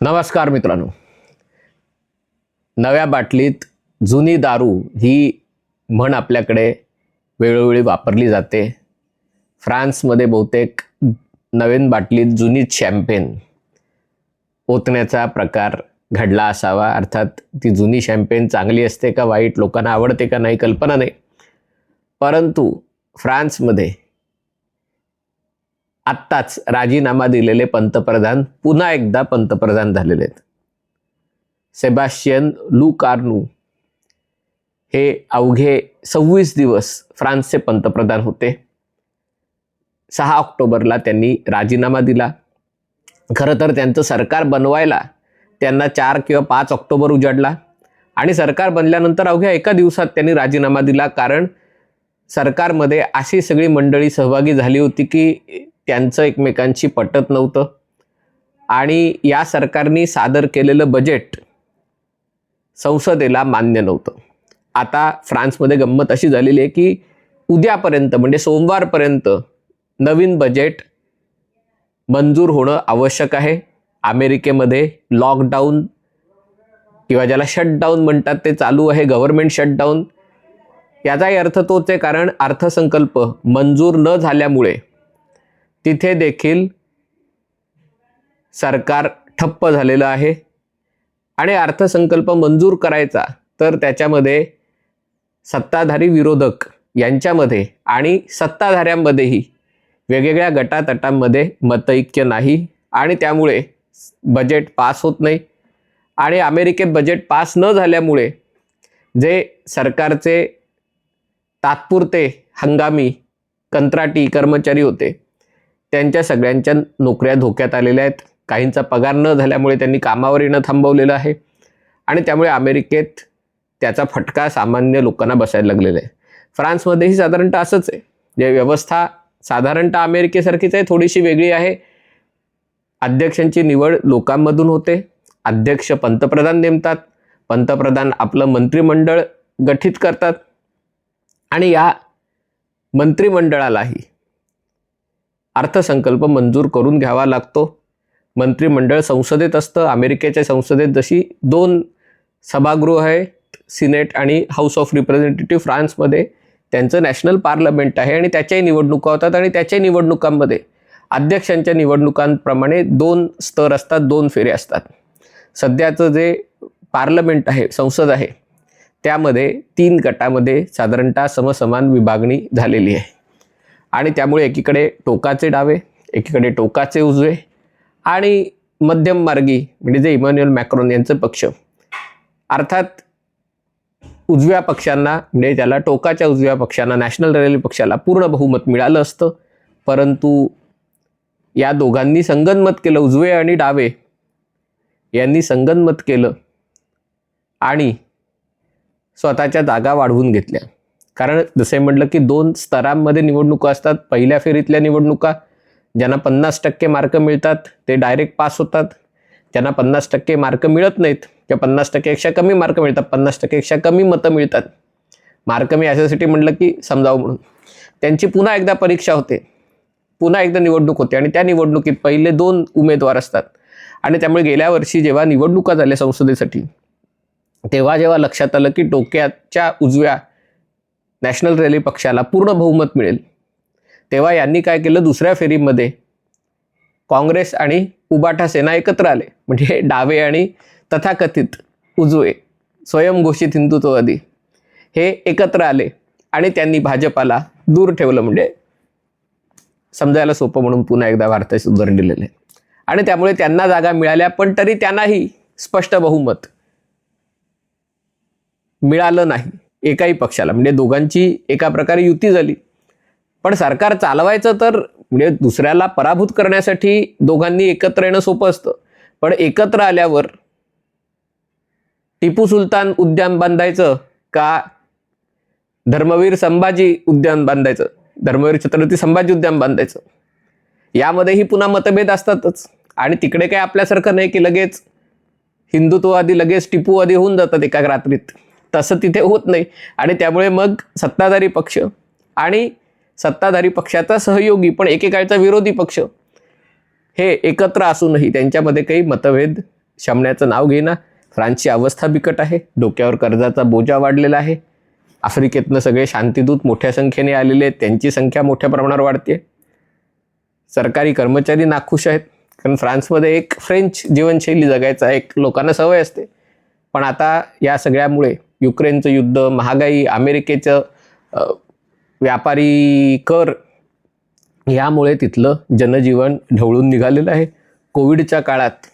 नमस्कार मित्रांनो. नव्या बाटलीत जुनी दारू ही म्हण आपल्याकडे वेळोवेळी वापरली जाते. फ्रान्समध्ये बहुतेक नवीन बाटलीत जुनीच शॅम्पेन ओतण्याचा प्रकार घडला असावा. अर्थात ती जुनी शॅम्पेन चांगली असते का वाईट लोकांना आवडते का नाही कल्पना नाही. परंतु फ्रान्समध्ये आत्ताच राजीनामा दिलेले पंतप्रधान पुन्हा एकदा पंतप्रधान झालेले आहेत. सेबास्टियन लू कार्नू हे अवघे सव्वीस दिवस फ्रान्सचे पंतप्रधान होते. सहा ऑक्टोबरला त्यांनी राजीनामा दिला. खरं तर त्यांचं सरकार बनवायला त्यांना चार किंवा पाच ऑक्टोबर उजाडला. आणि सरकार बनल्यानंतर अवघ्या एका दिवसात त्यांनी राजीनामा दिला कारण सरकारमध्ये अशी सगळी मंडळी सहभागी झाली होती की त्यांचं एकमेकांशी पटत नव्हतं. आणि या सरकारने सादर केलेलं बजेट संसदेला मान्य नव्हतं. आता फ्रान्समध्ये गंमत अशी झालेली आहे की उद्यापर्यंत म्हणजे सोमवारपर्यंत नवीन बजेट मंजूर होणं आवश्यक आहे. अमेरिकेमध्ये लॉकडाऊन किंवा ज्याला शटडाऊन म्हणतात ते चालू आहे गव्हर्नमेंट शटडाऊन याचाही अर्थ तोच आहे कारण अर्थसंकल्प मंजूर न झाल्यामुळे तिथे देखील सरकार ठप्प झालेलं आहे. आणि अर्थसंकल्प मंजूर करायचा तर त्याच्यामध्ये सत्ताधारी विरोधक यांच्यामध्ये आणि सत्ताधाऱ्यांमध्येही वेगवेगळ्या गटातटांमध्ये मतैक्य नाही आणि त्यामुळे बजेट पास होत नाही. आणि अमेरिकेत बजेट पास न झाल्यामुळे जे सरकारचे तात्पुरते हंगामी कंत्राटी कर्मचारी होते. त्यांच्या सगळ्यांच्या नोकऱ्या धोक्यात आलेल्या आहेत. काहींचा पगार न झाल्यामुळे त्यांनी कामावर येणं थांबवलेलं आहे. आणि त्यामुळे अमेरिकेत त्याचा फटका सामान्य लोकांना बसायला लागलेला आहे. फ्रान्समध्येही साधारणतः असंच आहे. जे व्यवस्था साधारणतः अमेरिकेसारखीच आहे थोडीशी वेगळी आहे. अध्यक्षांची निवड लोकांमधून होते. अध्यक्ष पंतप्रधान नेमतात. पंतप्रधान आपलं मंत्रिमंडळ गठीत करतात. आणि या मंत्रिमंडळालाही अर्थसंकल्प मंजूर करून घ्यावा लागतो. मंत्रिमंडळ संसदेत असतं अमेरिकेच्या संसदेत जशी दोन सभागृह आहेत सिनेट आणि हाऊस ऑफ रिप्रेझेंटेटिव्ह फ्रान्समध्ये त्यांचं नॅशनल पार्लमेंट आहे आणि त्याच्याही निवडणुका होतात आणि त्याच्याही निवडणुकांमध्ये अध्यक्षांच्या निवडणुकांप्रमाणे दोन स्तर असतात दोन फेरे असतात. सध्याचं जे पार्लमेंट आहे संसद आहे त्यामध्ये तीन गटामध्ये साधारणतः समसमान विभागणी झालेली आहे. आणि त्यामुळे एकीकडे टोकाचे डावे एकीकडे टोकाचे उजवे आणि मध्यम मार्गी म्हणजे जे इमॅन्युअल मॅक्रोन यांचं पक्ष. अर्थात उजव्या पक्षांना म्हणजे त्याला टोकाच्या उजव्या पक्षांना नॅशनल रॅली पक्षाला पूर्ण बहुमत मिळालं असतं. परंतु या दोघांनी संगनमत केलं उजवे आणि डावे यांनी संगनमत केलं. आणि स्वतःच्या जागा वाढवून घेतल्या. कारण जसे म्हटलं की दोन स्तरांमध्ये निवडणुका असतात. पहिल्या फेरीतल्या निवडणुका ज्यांना पन्नास टक्के मार्क मिळतात ते डायरेक्ट पास होतात. ज्यांना पन्नास टक्के मार्क मिळत नाहीत किंवा पन्नास टक्केपेक्षा कमी मार्क मिळतात. पन्नास टक्केपेक्षा कमी मतं मिळतात. मार्क मी अशासाठी म्हटलं की समजावं म्हणून. त्यांची पुन्हा एकदा परीक्षा होते. पुन्हा एकदा निवडणूक होते आणि त्या निवडणुकीत पहिले दोन उमेदवार असतात. आणि त्यामुळे गेल्या वर्षी जेव्हा निवडणुका झाल्या संसदेसाठी तेव्हा जेव्हा लक्षात आलं की डोक्याच्या उजव्या नॅशनल रॅली पक्षाला पूर्ण बहुमत मिळेल तेव्हा यांनी काय केलं? दुसऱ्या फेरीमध्ये काँग्रेस आणि उबाठा सेना एकत्र आले. म्हणजे डावे आणि तथाकथित उजवे स्वयंघोषित हिंदुत्ववादी हे एकत्र आले आणि त्यांनी भाजपाला दूर ठेवलं. म्हणजे समजायला सोपं म्हणून पुन्हा एकदा भारताचे उदाहरण दिलेलं आहे. आणि त्यामुळे त्यांना जागा मिळाल्या पण तरी त्यांनाही स्पष्ट बहुमत मिळालं नाही एकाही पक्षाला. म्हणजे दोघांची एका प्रकारे युती झाली. पण सरकार चालवायचं तर म्हणजे दुसऱ्याला पराभूत करण्यासाठी दोघांनी एकत्र येणं सोपं असतं. पण एकत्र आल्यावर टिपू सुलतान उद्यान बांधायचं का धर्मवीर संभाजी उद्यान बांधायचं? धर्मवीर छत्रपती संभाजी उद्यान बांधायचं? यामध्येही पुन्हा मतभेद असतातच. आणि तिकडे काय आपल्यासारखं नाही की लगेच हिंदुत्ववादी लगेच टिपूवादी होऊन जातात एका रात्रीत. तसं तिथे होत नाही. आणि त्यामुळे मग सत्ताधारी पक्ष आणि सत्ताधारी पक्षाचा सहयोगी पण एकेकाळचा विरोधी पक्ष हे एकत्र असूनही त्यांच्यामध्ये काही मतभेद शमण्याचं नाव घेणं फ्रान्सची अवस्था बिकट आहे. डोक्यावर कर्जाचा बोजा वाढलेला आहे. आफ्रिकेतनं सगळे शांतीदूत मोठ्या संख्येने आलेले आहेत. त्यांची संख्या मोठ्या प्रमाणावर वाढते सरकारी कर्मचारी नाखुश आहेत. कारण फ्रान्समध्ये एक फ्रेंच जीवनशैली जगायचा एक लोकांना सवय असते. पण आता या सगळ्यामुळे युक्रेनचं युद्ध महागाई अमेरिकेचं व्यापारी कर यामुळे तिथलं जनजीवन ढवळून निघालेलं आहे. कोविडच्या काळात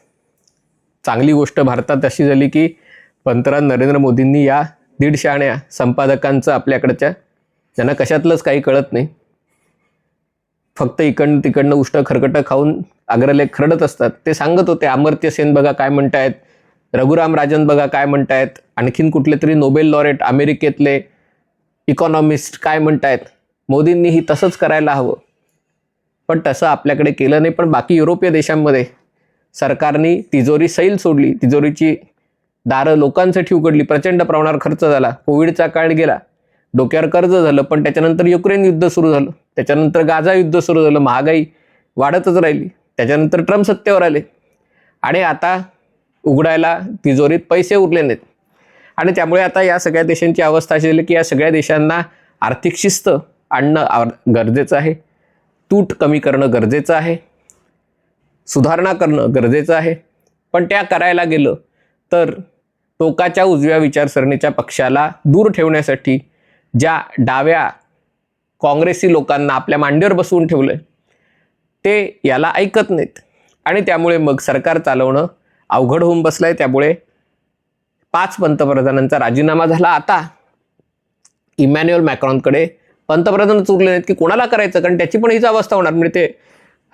चांगली गोष्ट भारतात अशी झाली की पंतप्रधान नरेंद्र मोदींनी या दीडशाण्या संपादकांचं आपल्याकडच्या त्यांना कशातलंच काही कळत नाही फक्त इकडनं तिकडनं उष्ट खरकटं खाऊन अग्रलेख खरडत असतात. ते सांगत होते अमर्त्य सेन बघा काय म्हणतायत. रघुराम राजन बघा काय म्हणतायत. आणखीन कुठले तरी नोबेल लॉरेट अमेरिकेतले इकॉनॉमिस्ट काय म्हणतायत. मोदींनीही तसंच करायला हवं. पण तसं आपल्याकडे केलं नाही पण बाकी युरोपीय देशांमध्ये सरकारने तिजोरी सैल सोडली. तिजोरीची दारं लोकांसाठी उघडली. प्रचंड प्रमाणावर खर्च झाला. कोविडचा काळ गेला. डोक्यावर कर्ज झालं पण त्याच्यानंतर युक्रेन युद्ध सुरू झालं. त्याच्यानंतर गाझा युद्ध सुरू झालं. महागाई वाढतच राहिली. त्याच्यानंतर ट्रम्प सत्तेवर आले. आणि आता उघडायला तिजोरीत पैसे उरले नाहीत. आणि त्यामुळे आता या सगळ्या देशांची अवस्था अशी झाली की या सगळ्या देशांना आर्थिक शिस्त आणणं आव- गरजेचं आहे. तूट कमी करणं गरजेचं आहे. सुधारणा करणं गरजेचं आहे. पण त्या करायला गेलं तर टोकाच्या उजव्या विचारसरणीच्या पक्षाला दूर ठेवण्यासाठी ज्या डाव्या काँग्रेसी लोकांना आपल्या मांडीवर बसवून ठेवलं ते याला ऐकत नाहीत. आणि त्यामुळे मग सरकार चालवणं अवघड होऊन बसलंय त्यामुळे पाच पंतप्रधानांचा राजीनामा झाला आता. इमॅन्युअल मॅक्रॉनकडे पंतप्रधानच उरले नाहीत की कोणाला करायचं? कारण त्याची पण हीच अवस्था होणार. म्हणजे ते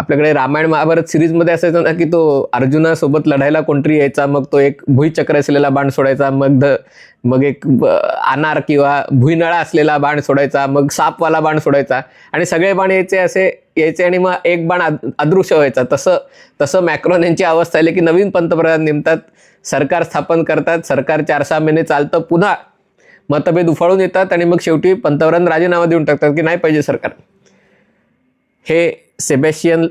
आपल्याकडे रामायण महाभारत सिरीजमध्ये असायचं ना की तो अर्जुनासोबत लढायला कोणतरी यायचा मग तो एक भुईचक्र असलेला बाण सोडायचा मग मग एक ब- अनार किंवा भुईनळा असलेला बाण सोडायचा मग सापवाला बाण सोडायचा आणि सगळे बाण यायचे असे यायचे आणि मग एक बाण अदृश्य व्हायचा. तसं तसं मॅक्रॉन यांची अवस्था आली की नवीन पंतप्रधान नेमतात सरकार स्थापन करतात सरकार चार सहा महिने चालतं पुन्हा मतभेद उफाळून येतात आणि मग शेवटी पंतप्रधान राजीनामा देऊन टाकतात की नाही पाहिजे सरकार. हे सेबॅशियन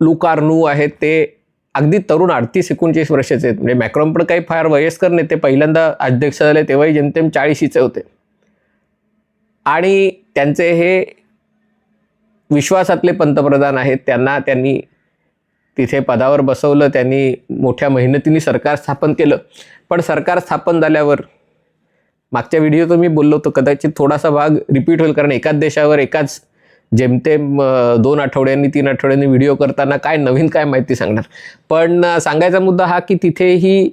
लुकार्नू आहेत ते अगदी तरुण अडतीस एकोणचाळीस वर्षाचे आहेत. म्हणजे मॅक्रॉन पण काही फार वयस्कर नेते पहिल्यांदा अध्यक्ष झाले तेव्हाही जनतेम चाळीशीचे होते. आणि त्यांचे हे विश्वासातले पंतप्रधान आहेत त्यांना त्यांनी तिथे पदावर बसवलं त्यांनी मोठ्या मेहनतीने सरकार स्थापन केलं. पण सरकार स्थापन झाल्यावर मागच्या व्हिडिओत मी बोललो होतो कदाचित थोडासा भाग रिपीट होईल कारण एकाच देशावर एकाच जेमतेम दोन आठवड्यांनी तीन आठवड्यांनी व्हिडिओ करताना काय नवीन काय माहिती सांगणार. पण सांगायचा मुद्दा हा की तिथेही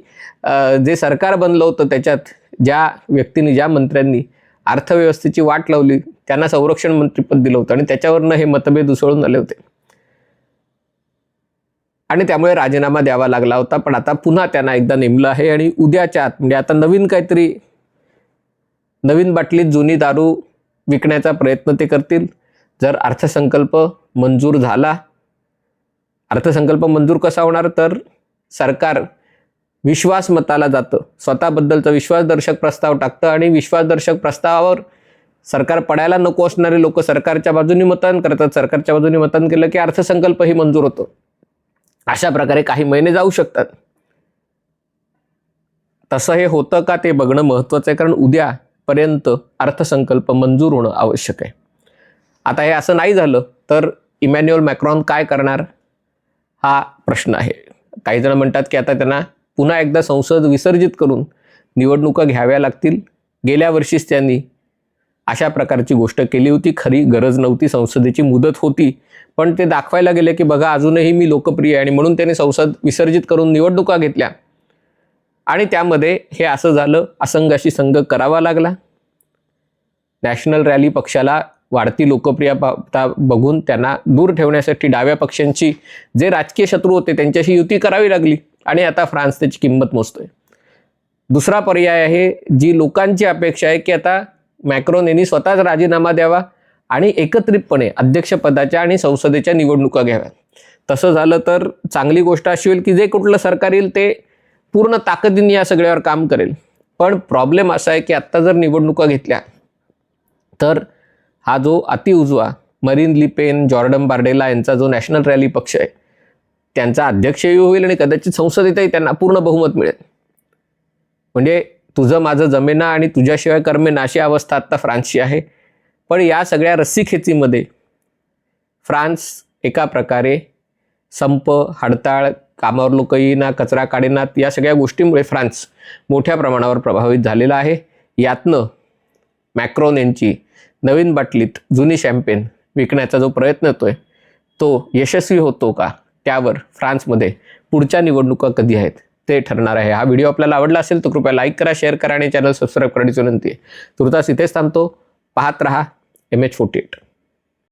जे सरकार बनलं होतं त्याच्यात ज्या व्यक्तींनी ज्या मंत्र्यांनी अर्थव्यवस्थेची वाट लावली त्यांना संरक्षण मंत्रीपद दिलं होतं आणि त्याच्यावरनं हे मतभेद उसळून आले होते. आणि त्यामुळे राजीनामा द्यावा लागला होता पण आता पुन्हा त्यांना एकदा नेमलं आहे आणि उद्याच्या आत म्हणजे आता नवीन काहीतरी नवीन बाटलीत जुनी दारू विकण्याचा प्रयत्न ते करतील. जर अर्थसंकल्प मंजूर झाला अर्थसंकल्प मंजूर कसा होणार? तर सरकार विश्वासमताला जातं. स्वतःबद्दलचा विश्वासदर्शक प्रस्ताव टाकतं आणि विश्वासदर्शक प्रस्तावावर सरकार पडायला नको असणारे लोक सरकारच्या बाजूने मतदान करतात. सरकारच्या बाजूने मतदान केलं की अर्थसंकल्पही मंजूर होतो. अशा प्रकारे काही महिने जाऊ शकतात. तसं हे होतं का ते बघणं महत्त्वाचं आहे कारण उद्यापर्यंत अर्थसंकल्प मंजूर होणं आवश्यक आहे. आता हे असं नाही झालं तर इमॅन्युअल मॅक्रॉन काय करणार? हा प्रश्न आहे. काही जण म्हणतात की आता त्यांना पुन्हा एकदा संसद विसर्जित करून निवडणुका घ्याव्या लागतील. गेल्या वर्षीच त्यांनी अशा प्रकारची गोष्ट केली होती. खरी गरज नव्हती संसदेची मुदत होती. पण ते दाखवायला गेले की बघा अजूनही मी लोकप्रिय आहे आणि म्हणून त्यांनी संसद विसर्जित करून निवडणुका घेतल्या. आणि त्यामध्ये हे असं झालं असंघाशी संघ करावा लागला. नॅशनल रॅली पक्षाला वाढती लोकप्रियता बघून त्यांना दूर ठेवण्यासाठी डाव्या पक्षांची जे राजकीय शत्रू होते त्यांच्याशी युती करावी लागली आणि आता फ्रान्स त्याची किंमत मोजतोय. दुसरा पर्याय आहे जी लोकांची अपेक्षा आहे की आता मॅक्रोन यांनी स्वतःच राजीनामा द्यावा आणि एकत्रितपणे अध्यक्षपदाच्या आणि संसदेच्या निवडणुका घ्याव्यात. तसं झालं तर चांगली गोष्ट अशी होईल की जे कुठलं सरकार येईल ते पूर्ण ताकदीने या सगळ्यावर काम करेल. पण प्रॉब्लेम असा आहे की आत्ता जर निवडणुका घेतल्या तर हा जो अतिउजवा Marine Le Pen Jordan Bardella यांचा जो नॅशनल रॅली पक्ष आहे त्यांचा अध्यक्षही होईल आणि कदाचित संसदेतही त्यांना पूर्ण बहुमत मिळेल. म्हणजे तुझं माझं जमेना आणि तुझ्याशिवाय कर्मेना अशी अवस्था आत्ता फ्रान्सची आहे. पण या सगळ्या रस्सीखेचीमध्ये फ्रान्स एका प्रकारे संप हडताळ कामावर लोक येईना कचरा काढेनात या सगळ्या गोष्टींमुळे फ्रान्स मोठ्या प्रमाणावर प्रभावित झालेला आहे. यातनं मॅक्रोन यांची नवीन बाटलीत जुनी शॅम्पेन विकण्याचा जो प्रयत्न येतोय तो यशस्वी होतो का? त्यावर फ्रान्समध्ये पुढच्या निवडणुका कधी आहेत? ते ठरणार आहे. हा व्हिडिओ आपल्याला आवडला असेल तर कृपया लाईक करा शेअर करा आणि चॅनल सबस्क्राईब करण्याची विनंती आहे. तुर्तास इथेच थांबतो. पाहत रहा एम एच फोर्टी एट